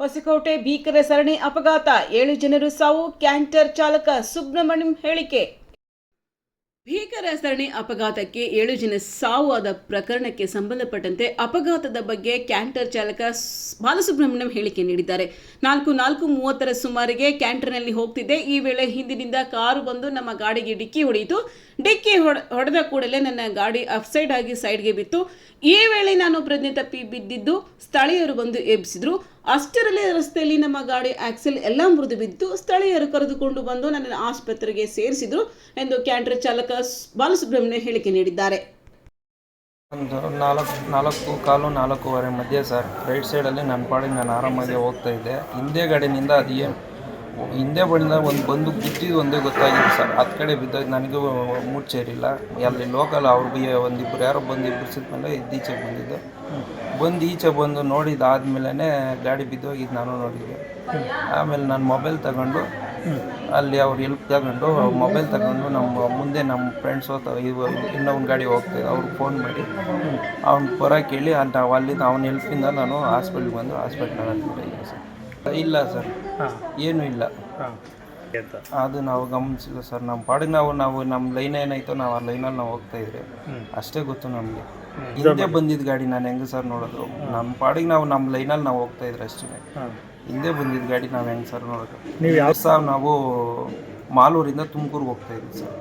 ಹೊಸಕೋಟೆ ಭೀಕರ ಸರಣಿ ಅಪಘಾತ. ಏಳು ಜನರು ಸಾವು. ಕ್ಯಾಂಟರ್ ಚಾಲಕ ಸುಬ್ರಹ್ಮಣ್ಯಂ ಹೇಳಿಕೆ. ಭೀಕರ ಸರಣಿ ಅಪಘಾತಕ್ಕೆ ಏಳು ಜನ ಸಾವು ಆದ ಪ್ರಕರಣಕ್ಕೆ ಸಂಬಂಧಪಟ್ಟಂತೆ ಅಪಘಾತದ ಬಗ್ಗೆ ಕ್ಯಾಂಟರ್ ಚಾಲಕ ಬಾಲಸುಬ್ರಹ್ಮಣ್ಯಂ ಹೇಳಿಕೆ ನೀಡಿದ್ದಾರೆ. ನಾಲ್ಕು ನಾಲ್ಕು ಮೂವತ್ತರ ಸುಮಾರಿಗೆ ಕ್ಯಾಂಟರ್ನಲ್ಲಿ ಹೋಗ್ತಿದ್ದೆ. ಈ ವೇಳೆ ಹಿಂದಿನಿಂದ ಕಾರು ಬಂದು ನಮ್ಮ ಗಾಡಿಗೆ ಡಿಕ್ಕಿ ಹೊಡೆಯಿತು. ಡಿಕ್ಕಿ ಹೊಡ, ಹೊಡೆದ ಕೂಡಲೇ ನನ್ನ ಗಾಡಿ ಅಫ್ಸೈಡ್ ಆಗಿ ಸೈಡ್ಗೆ ಬಿತ್ತು. ಈ ವೇಳೆ ನಾನು ಪ್ರಜ್ಞೆ ತಪ್ಪಿ ಬಿದ್ದಿದ್ದು ಸ್ಥಳೀಯರು ಬಂದು ಎಬ್ಬಿಸಿದ್ರು. ಅಷ್ಟರಲ್ಲೇ ರಸ್ತೆಯಲ್ಲಿ ನಮ್ಮ ಗಾಡಿ ಆಕ್ಸೆಲ್ ಎಲ್ಲ ಮೃದು ಬಿದ್ದು ಸ್ಥಳೀಯರು ಕರೆದುಕೊಂಡು ಬಂದು ನನ್ನನ್ನು ಆಸ್ಪತ್ರೆಗೆ ಸೇರಿಸಿದ್ರು ಎಂದು ಕ್ಯಾಂಟರ್ ಚಾಲಕ ಬಾಲಸುಬ್ರಹ್ಮಣ್ಯ ಹೇಳಿಕೆ ನೀಡಿದ್ದಾರೆ. ಒಂದು ನಾಲ್ಕು ನಾಲ್ಕು ಕಾಲು ನಾಲ್ಕೂವರೆ ಮಧ್ಯೆ ಸರ್. ರೈಟ್ ಸೈಡಲ್ಲಿ ನನ್ನ ಪಾಡಿಗೆ ನಾನು ಆರಾಮಾಗಿ ಹೋಗ್ತಾ ಇದ್ದೆ. ಹಿಂದೆ ಗಾಡಿನಿಂದ ಅದು ಏನು, ಹಿಂದೆ ಬಂದ ಒಂದು ಬಂದು ಬಿದ್ದಿದ್ದು ಒಂದೇ ಗೊತ್ತಾಗಿದೆ ಸರ್. ಹತ್ತು ಕಡೆ ಬಿದ್ದಾಗ ನನಗೂ ಮುಚ್ಚೇರಿಲ್ಲ ಅಲ್ಲಿ ಲೋಕಲ್ ಅವ್ರಿಗೆ ಒಂದಿಬ್ಬರು ಯಾರೋ ಬಂದು ಇಬ್ಬರಿಸಿದ ಮೇಲೆ ಇದ್ದೀಚೆ ಬಂದಿದ್ದು. ಬಂದು ಈಚೆ ಬಂದು ನೋಡಿದ್ದಾದ್ಮೇಲೆ ಗಾಡಿ ಬಿದ್ದೋಗಿದ್ದು ನಾನು ನೋಡಿದ್ದೆ. ಆಮೇಲೆ ನಾನು ಮೊಬೈಲ್ ತಗೊಂಡು ಅಲ್ಲಿ ಅವ್ರು ಹೆಲ್ಪ್ ತಗೊಂಡು ಮೊಬೈಲ್ ತಗೊಂಡು ನಮ್ಮ ಮುಂದೆ ನಮ್ಮ ಫ್ರೆಂಡ್ಸ್ ಇನ್ನೊಂದು ಗಾಡಿ ಹೋಗ್ತದೆ ಅವ್ರಿಗೆ ಫೋನ್ ಮಾಡಿ ಅವ್ನು ಪೊರ ಕೇಳಿ ಅಂತ ಅಲ್ಲಿಂದ ಅವ್ನ ಹೆಲ್ಪಿಂದ ನಾನು ಹಾಸ್ಪಿಟ್ಲಿಗೆ ಬಂದು ಹಾಸ್ಪಿಟ್ಲ್ ಅಡ್ಮಿಟ್ ಆಗಿದ್ದೆ ಸರ್. ಇಲ್ಲ ಸರ್ ಏನೂ ಇಲ್ಲ. ಅಂತ. ಅದು ನಾವು ಗಮನಿಸಿಲ್ಲ ಸರ್. ನಮ್ಮ ಪಾಡಿಗೆ ನಾವು ನಾವು ನಮ್ಮ ಲೈನ್ ಏನಾಯ್ತೋ ನಾವು ಆ ಲೈನಲ್ಲಿ ನಾವು ಹೋಗ್ತಾ ಇದ್ರೆ ಅಷ್ಟೇ ಗೊತ್ತು ನಮಗೆ. ಹಿಂದೆ ಬಂದಿದ್ದ ಗಾಡಿ ನಾನು ಹೆಂಗೆ ಸರ್ ನೋಡೋದು? ನಮ್ಮ ಪಾಡಿಗೆ ನಾವು ನಮ್ಮ ಲೈನಲ್ಲಿ ನಾವು ಹೋಗ್ತಾ ಇದ್ರೆ ಅಷ್ಟೇ. ಹಿಂದೆ ಬಂದಿದ್ದ ಗಾಡಿ ನಾವು ಹೆಂಗೆ ಸರ್ ನೋಡೋದು? ನೀವು ಯಾವ ಸರ್ ನಾವು ಮಾಲೂರಿಂದ ತುಮಕೂರಿಗೆ ಹೋಗ್ತಾ ಇದ್ವಿ ಸರ್.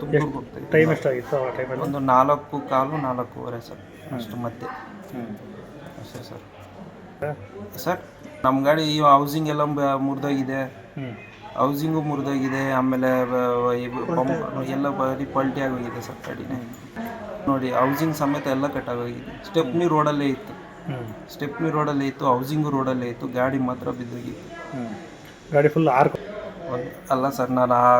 ತುಮಕೂರಿಗೆ ಹೋಗ್ತಾ ಇದ್ವಿ. ಟೈಮ್ ಎಷ್ಟಾಗಿತ್ತು ಆ ಟೈಮಲ್ಲಿ ಒಂದು ನಾಲ್ಕು ಕಾಲು ನಾಲ್ಕೂವರೆ ಸರ್. ಅಷ್ಟು ಮಧ್ಯೆ. ಅಷ್ಟೇ ಸರ್. ಸರ್ ನಮ್ಮ ಗಾಡಿ ಈ ಹೌಸಿಂಗ್ ಎಲ್ಲ ಮುರಿದೋಗಿದೆ. ಹೌಸಿಂಗು ಮುರಿದೋಗಿದೆ ಆಮೇಲೆ ಪಂಪ್ ಎಲ್ಲ ಬರೀ ಪಲ್ಟಿ ಆಗೋಗಿದೆ ಸರ್ ಗಾಡಿನೇ. ನೋಡಿ ಹೌಸಿಂಗ್ ಸಮೇತ ಎಲ್ಲ ಕಟ್ಟಾಗೋಗಿದೆ ಸ್ಟೆಪ್ನಿ ರೋಡಲ್ಲೇ ಇತ್ತು. ಸ್ಟೆಪ್ನಿ ರೋಡಲ್ಲೇ ಇತ್ತು ಹೌಸಿಂಗು ರೋಡಲ್ಲೇ ಇತ್ತು ಗಾಡಿ ಮಾತ್ರ ಬಿದ್ದೋಗಿತ್ತು. ಗಾಡಿ ಫುಲ್ ಆರ್ ಅಲ್ಲ ಸರ್ ನಾನು ಆ